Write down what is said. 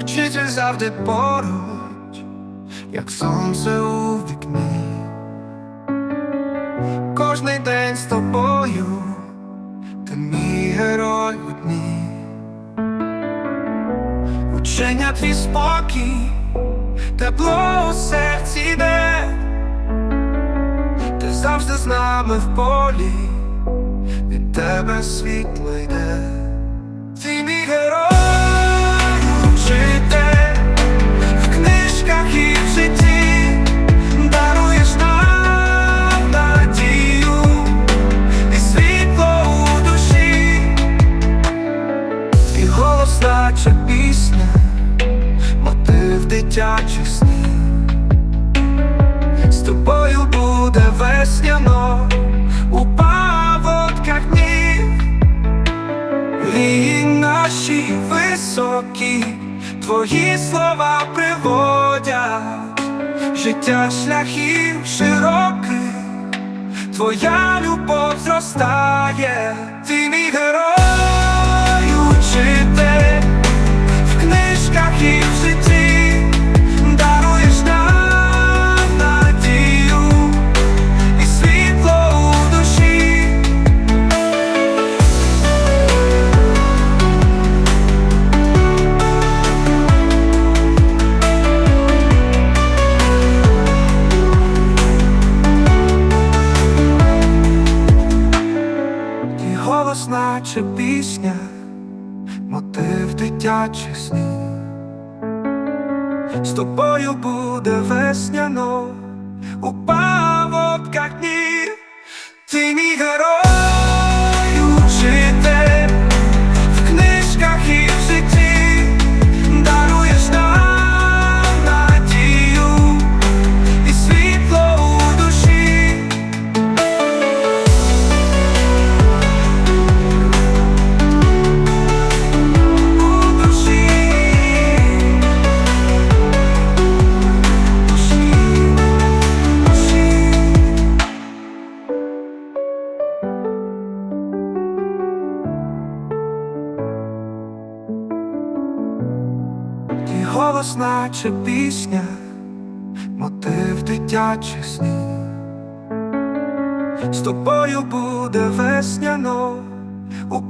Вчитель завжди поруч, як сонце у вікні. Кожний день з тобою, ти мій герой у дні. Учення твій спокій, тепло у серці йде, ти завжди з нами в полі, від тебе світло йде. Наче пісня, мотив дитячих снів. З тобою буде весняно у паводках днів. Мрії наші високі, твої слова приводять, життя шляхів широких, твоя любов зростає, ти мій герой, учитель, наче пісня, мотив дитячих снів. З тобою буде весняно у голос, наче пісня, мотив дитячих снів. З тобою буде весняно у